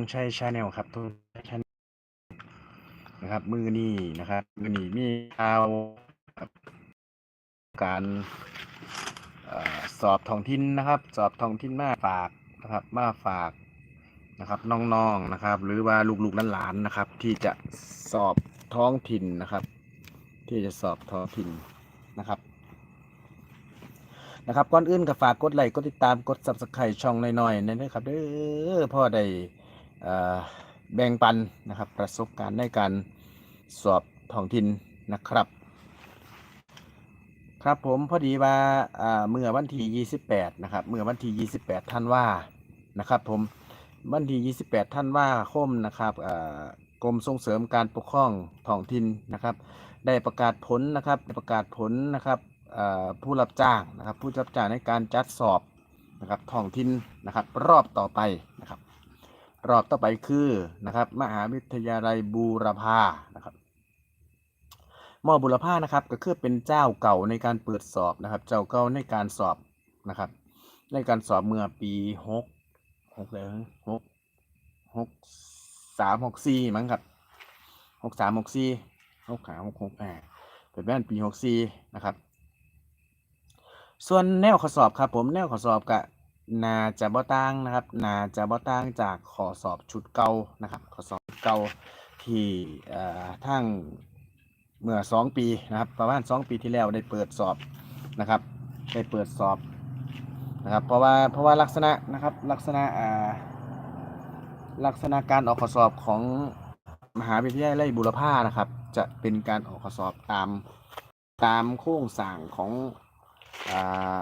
งชัยชาแนลครับทุกท่านนะครับ มือนี้นะครับ มือนี้มีข่าวการอสอบท้องถิ่นนะครับ สอบท้องถิ่นมาฝากนะครับ มาฝากนะครับน้องๆนะครับ หรือว่าลูกๆหลานๆนะครับ ที่จะสอบท้องถิ่นนะครับ ที่จะสอบท้องถิ่นนะครับนะครับก่อนอื่นก็ฝากกดไลค์กดติดตามกด subscribe ช่องหน้อยๆนั่นนะครับเด้อพ่อได้ แบ่งปันนะครับประสบการณ์ในการสอบท้องถิ่นนะครับ ครับผมพอดีว่าเมื่อวันที่ 28 นะครับเมื่อวันที่ 28 ท่านว่านะครับผมวันที่ 28 ท่านว่าคมนะครับกรมส่งเสริมการปกครองท้องถิ่นนะครับ ได้ประกาศผลนะครับได้ประกาศผลนะครับผู้รับจ้างนะครับ ผู้รับจ้างในการจัดสอบนะครับท้องถิ่นนะครับ รอบต่อไปนะครับ รอบต่อไปคือนะครับ มหาวิทยาลัยบูรพานะครับมอบุรพานะครับ ก็คือเป็นเจ้าเก่าในการเปิดสอบนะครับ เจ้าเก่าในการสอบนะครับ ในการสอบเมื่อปีหกหกเลยหกหกสามหกสี่มั้งครับหกสามหกสี่หกขาหกหกแปดเป็นแม่นปีหกสี่นะครับ ส่วนแนวข้อสอบครับผมแนวข้อสอบก็ นาจะบ่ต่างนะครับ นาจะบ่ต่างจากข้อสอบชุดเก่านะครับข้อสอบชุดเก่าที่เอ่อทั้งเมื่อสองปีนะครับ ประมาณสองปีที่แล้วได้เปิดสอบนะครับ ได้เปิดสอบนะครับ เพราะว่าเพราะว่าลักษณะนะครับลักษณะอ่าลักษณะการออกข้อสอบของมหาวิทยาลัยบุรพานะครับ จะเป็นการออกข้อสอบตามตามโครงสร้างของอ่า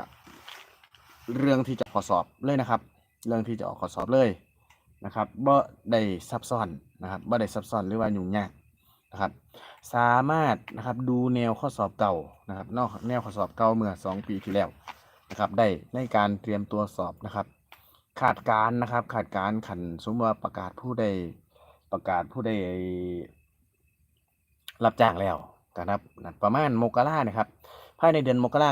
เรื่องที่จะขอสอบเลยนะครับ เรื่องที่จะออกขอสอบเลยนะครับบ่ได้ซับซ้อนนะครับบ่ได้ซับซ้อนหรือว่ายุ่งยากนะครับสามารถนะครับดูแนวข้อสอบเก่านะครับนอกแนวข้อสอบเก่าเมื่อ 2 ปีที่แล้วนะครับได้ในการเตรียมตัวสอบนะครับ ขาดการนะครับขาดการขันสมมติว่าประกาศผู้ใดประกาศผู้ใดรับจ้างแล้วนะครับประมาณมกรานะครับภายในเดือนมกรา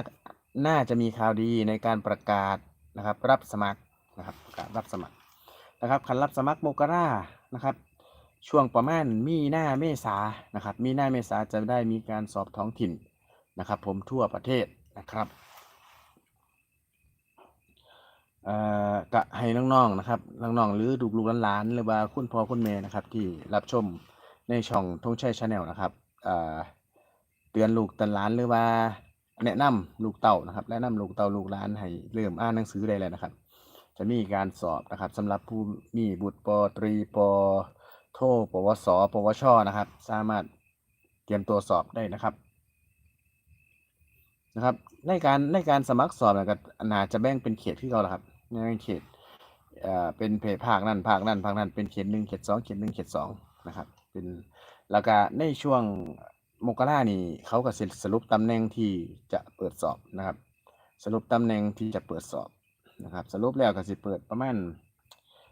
น่าจะมีข่าวดีในการประกาศนะครับ รับสมัครนะครับประกาศรับสมัครนะครับคันรับสมัครโมกรานะครับ ช่วงประมาณมีหน้าเมษานะครับ มีหน้าเมษาจะได้มีการสอบท้องถิ่นนะครับ ผมทั่วประเทศนะครับเอ่อกะให้น้องๆนะครับน้องๆหรือลูกๆหลานๆหรือว่าคุณพ่อคุณแม่นะครับ ที่รับชมในช่องทงชัยชาแนลนะครับเอ่อเตือนลูกตือนหลานหรือว่า แนะนำลูกเต่านะครับ แนะนำลูกเต่าลูกหลานให้เริ่มอ่านหนังสือได้เลยนะครับ จะมีการสอบนะครับสำหรับผู้มีบุตรปตรีปโทปวสปวชนะครับ สามารถเตรียมตัวสอบได้นะครับนะครับ ในการในการสมัครสอบเนยก็นาจะแบ่งเป็นเขตที่เขาละครับในเขตเอ่อเป็นเพภาคนั่นภาคนั่นภาคนั่นเป็นเขตหนึ่งเขตสองเขตหนึ่งเขตสองนะครับ เป็นแล้วก็ในช่วง มกรานี่เขาก็สสรุปตำแหน่งที่จะเปิดสอบนะครับ สรุปตำแหน่งที่จะเปิดสอบนะครับ สรุปแล้วก็สิเปิดประมาณ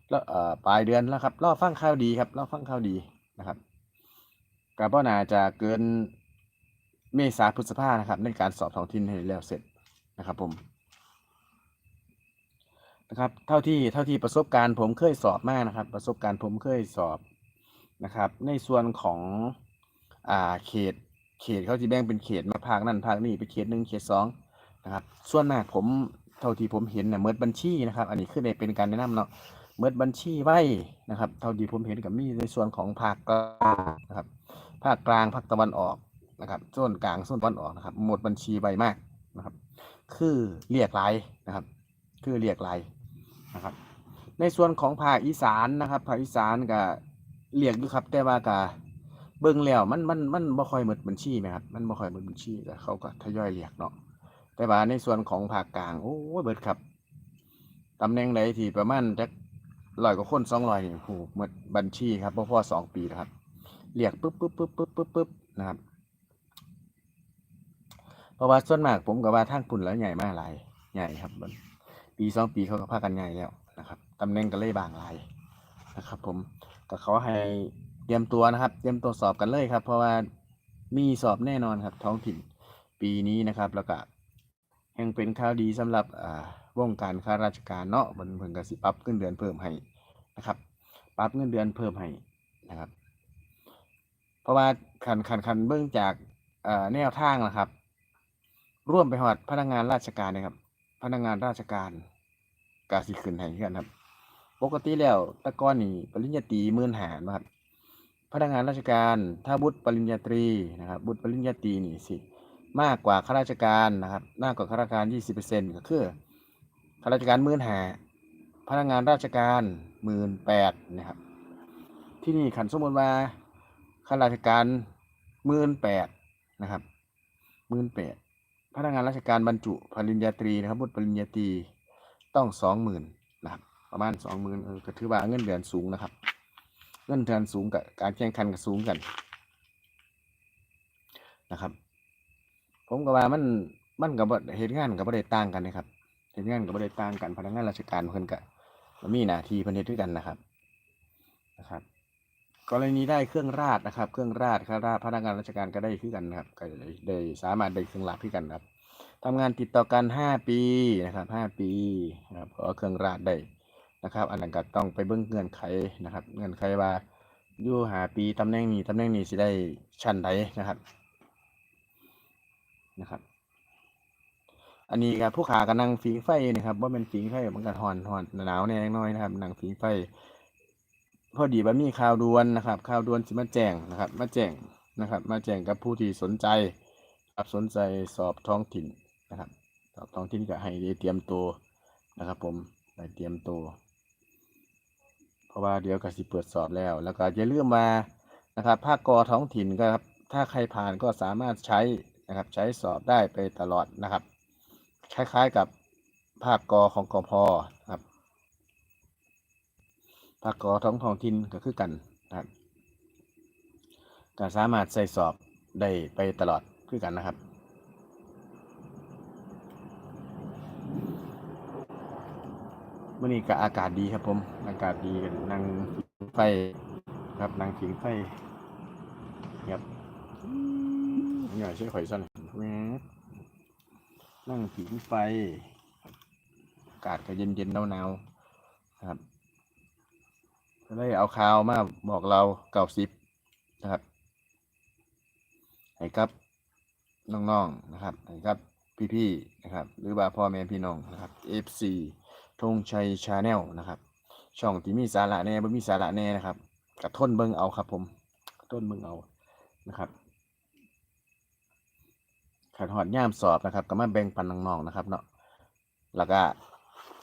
แล้วเอ่อปลายเดือนแล้วครับรอฟังข่าวดีครับรอฟังข่าวดีนะครับกาบ่นาจะเกินเมษาพฤษภานะครับในการสอบท้องถิ่นให้แล้วเสร็จนะครับผมนะครับเท่าที่เท่าที่ประสบการณ์ผมเคยสอบมากนะครับ ประสบการณ์ผมเคยสอบนะครับ ในส่วนของ อ่าเขต เขตเขาจะแบ่งเป็นเขตมาภาคนั่นภาคนี้เป็นเขตหนึ่งเขตสองนะครับ ส่วนมากผมเท่าที่ผมเห็นเนี่ยเมิดบัญชีนะครับ อันนี้คือในเป็นการแนะนำเนาะเมิดบัญชีไว้นะครับ เท่าที่ผมเห็นกับมีในส่วนของภาคกลางนะครับ ภาคกลางภาคตะวันออกนะครับส่วนกลางส่วนตะวันออกนะครับ หมดบัญชีไวมากนะครับ คือเรียกรนะครับ คือเรียกรนะครับ ในส่วนของภาคอีสานนะครับ ภาคอีสานก็เรียกอยู่ครับแต่ว่าก็ เบิ่งแล้วมันมันมันบ่ค่อยหมดบัญชีไหมครับมันบ่ค่อยหมดบัญชีแต่เขาก็ทยอยเรียกเนาะแต่ว่าในส่วนของภาคกลางโอ้เบิดครับตำแหน่งใดที่ประมาณจักร้อยกว่าคนสองร้อยนี่โอ้โหหมดบัญชีครับเพราะพอสองปีนะครับเรียกปุ๊บปุ๊บปุ๊บปุ๊บปุ๊บปุ๊บนะครับเพราะว่าส่วนมากผมกับว่าทางปุ่นแล้วใหญ่มากหลายใหญ่ครับปีสองปีเขาก็พากันใหญ่แล้วนะครับตำแหน่งก็เลยบางหลายนะครับ ผมก็เขาให้ เตรียมตัวนะครับ เตรียมตัวสอบกันเลยครับ เพราะว่ามีสอบแน่นอนครับ ท้องถิ่นปีนี้นะครับ แล้วก็ยังเป็นข่าวดีสำหรับวงการข้าราชการเนาะมันเพิ่งกสิปรับขึ้นเดือนเพิ่มให้นะครับปรับเงินเดือนเพิ่มให้นะครับ เพราะว่าคันคันคันเบื้องจากแนวทางนะครับ ร่วมไปหอดพนักงานราชการนะครับ พนักงานราชการกาสิขึ้นให้กันครับ ปกติแล้วตะก้อนนี่ปริญญาตรีมื่นหานะครับ พนักงานราชการ ถ้าบุตรปริญญาตรีนะครับบุตรปริญญาตรีนี่สิมากกว่าข้าราชการนะครับมากกว่าข้าราชการ 20%ก็คือข้าราชการหมื่นหาพนักงานราชการหมื่นแปดนะครับ ที่นี่ขันสมมติว่าข้าราชการหมื่นแปดนะครับหมื่นแปดพนักงานราชการบรรจุปริญญาตรีนะครับบุตรปริญญาตรีต้องสองหมื่นนะครับประมาณสองหมื่นเออก็ถือว่าเงินเดือนสูงนะครับ เงินเดือนสูงกับการแข่งขันกับสูงกันนะครับ ผมก็ว่ามันมันกับเหตุงานกับบ่ได้ต่างกันนะครับเหตุงานกับบ่ได้ต่างกันพนักงานราชการเพิ่นก็มีหน้าที่พิ่นเฮ็ดด้วยกันนะครับนะครับกรณีได้เครื่องราชนะครับ เครื่องราชข้าราชพนักงานราชการก็ได้คือกันนะครับก็ได้สามารถได้เครื่องราชคือกันครับทำงานติดต่อกัน5ปีนะครับ5ปีนะครับขอเครื่องราชได้ นะครับ อันนั้นก็ต้องไปเบิ่งเงื่อนไขนะครับ เงื่อนไขว่าอยู่หาปีตำแหน่งนี้ตำแหน่งนี้สิได้ชั้นใดนะครับนะครับ อันนี้ครับผู้ขาก็นั่งฝีงไฟนะครับว่าเป็นฝีงไฟมันก็หอนหอนหนาวแน่น้อยนะครับนั่งฝีงไฟ พอดีว่ามีข่าวด่วนนะครับข่าวด่วนสิมาแจ้งนะครับ มาแจ้งนะครับ มาแจ้งกับผู้ที่สนใจครับสนใจสอบท้องถิ่นนะครับ สอบท้องถิ่นก็ให้เตรียมตัวนะครับ ผมได้เตรียมตัว ราะว่าเดี๋ยวก็สิเปิดสอบแล้ว แล้วก็อย่าลืมมานะครับภาคกอท้องถิ่นก็ครับถ้าใครผ่านก็สามารถใช้นะครับใช้สอบได้ไปตลอดนะครับ คล้ายๆกับภาคกอของกอพนะครับภาคกอท้องท้องถิ่นก็คือกันนะครับก็สามารถใส่สอบได้ไปตลอดคือกันนะครับ มื่อนี้ก็อากาศดีครับผม อากาศดีกันนั่งไฟครับนั่งผิงไฟครับนี่ใช่ข่อยสั้นนั่งผิงไฟ อากาศก็เย็นเย็นหนาวหนาวนะครับก็เลยเอาข่าวมาบอกเราเก่าสิบนะครับให้กับน้องๆนะครับให้กับพี่ๆนะครับ หรือว่าพ่อแม่พี่น้องนะครับ FC ธงชัยชาแนลนะครับ ช่องที่มีสาระแน่บ่มีสาระแน่นะครับกระท้นเบิ่งเอาครับ ผมกระทนเบิ่งเอานะครับขัดหอดย่ามสอบนะครับ ก็มาแบ่งปันน้องๆนะครับ เนาะแล้วก็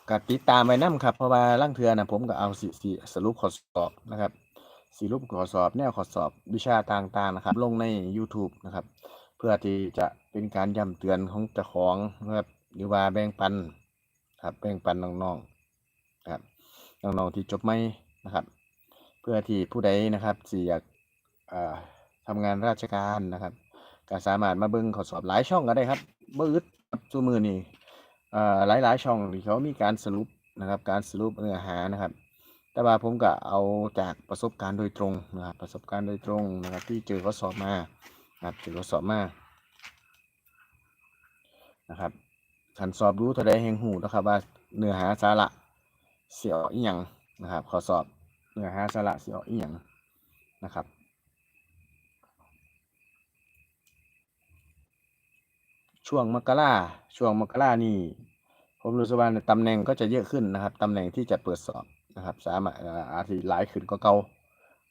ก็ติดตามไว้นํครับเพราะว่าล่างเทือนะผมก็เอาสิสิสรุปข้อสอบนะครับสรุปข้อสอบแนวข้อสอบวิชาต่างๆนะครับ ลงใน YouTube นะครับ เพื่อที่จะเป็นการย้ำเตือนของเจ้าของนะครับหรือว่าแบ่งปัน ครับแบ่งปันน้องๆนะครับน้องๆที่จบไม่นะครับ เพื่อที่ผู้ใดนะครับสิอยากทำงานราชการนะครับก็สามารถมาเบิ่งข้อสอบหลายช่องก็ได้ครับเบิดครับซุมือนี่เอ่อหลายช่องที่เขามีการสรุปนะครับ การสรุปเนื้อหานะครับ แต่ว่าผมก็เอาจากประสบการณ์โดยตรงนะครับประสบการณ์โดยตรงนะครับ ที่เจอข้อสอบมานะครับเจอข้อสอบมานะครับ ขันสอบรู้เท่าใดแห่งหูนะครับ ว่าเนื้อหาสาระเสียออีหยังนะครับข้อสอบเนื้อหาสาระเสียออีหยังนะครับช่วงมกราช่วงมกรานี่ผมรู้สึกว่าตำแหน่งก็จะเยอะขึ้นนะครับตำแหน่งที่จะเปิดสอบนะครับ สามารถอาจจะหลายขึ้นกว่าเก่า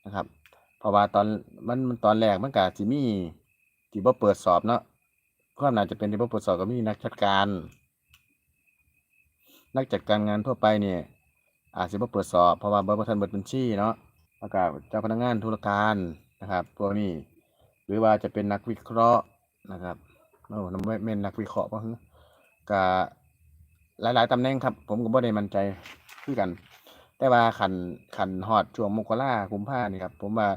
นะครับ เพราะว่าตอนมันตอนแรกมันก็สิมี่ที่บ่าเปิดสอบเนาะ ความน่าจะเป็นที่บ่เปิดสอบก็มีนักจัดการ นักจัดการงานทั่วไปเนี่ยอาจสิบ่เปิดสอบเพราะว่าบ่บ่ทันเบิดบัญชีเนาะแล้วก็เจ้าพนักงานธุรการนะครับพวกนี้หรือว่าจะเป็นนักวิเคราะห์นะครับโอ้นำไม่แม่นนักวิเคราะห์บ่ฮึก็หลาย ๆตำแหน่งครับ ผมก็บ่ได้มั่นใจคือกัน แต่ว่าคันคันฮอดช่วงมกรากุมภานี่ครับ ผมว่า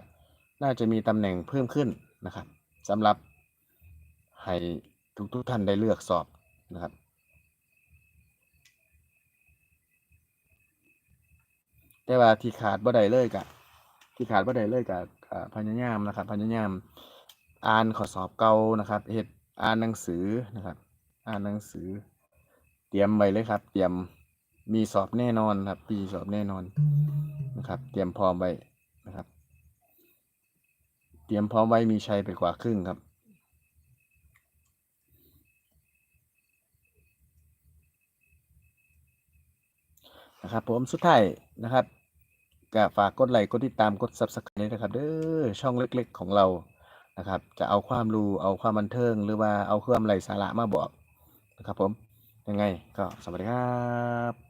น่าจะมีตำแหน่งเพิ่มขึ้นนะครับสำหรับ ให้ทุกๆท่านได้เลือกสอบนะครับ แต่ว่าที่ขาดบ่ได้เลยก็ที่ขาดบ่ได้เลยก็อ่าพยายามนะครับพยายามอ่านข้อสอบเก่านะครับเฮ็ดอ่านหนังสือนะครับ อ่านหนังสือ เตรียมไว้เลยครับ เตรียมมีสอบแน่นอนครับมีสอบแน่นอนนะครับ เตรียมพร้อมไว้นะครับ เตรียมพร้อมไว้มีชัยไปกว่าครึ่งครับ นะครับ ผมสุดท้ายนะครับก็ฝากกดไลค์กดติดตามกด Subscribe นะครับเด้อช่องเล็กๆของเรานะครับ จะเอาความรู้เอาความบันเทิง หรือว่าเอาความไรสาระมาบอกนะครับ ผมยังไงก็สวัสดีครับ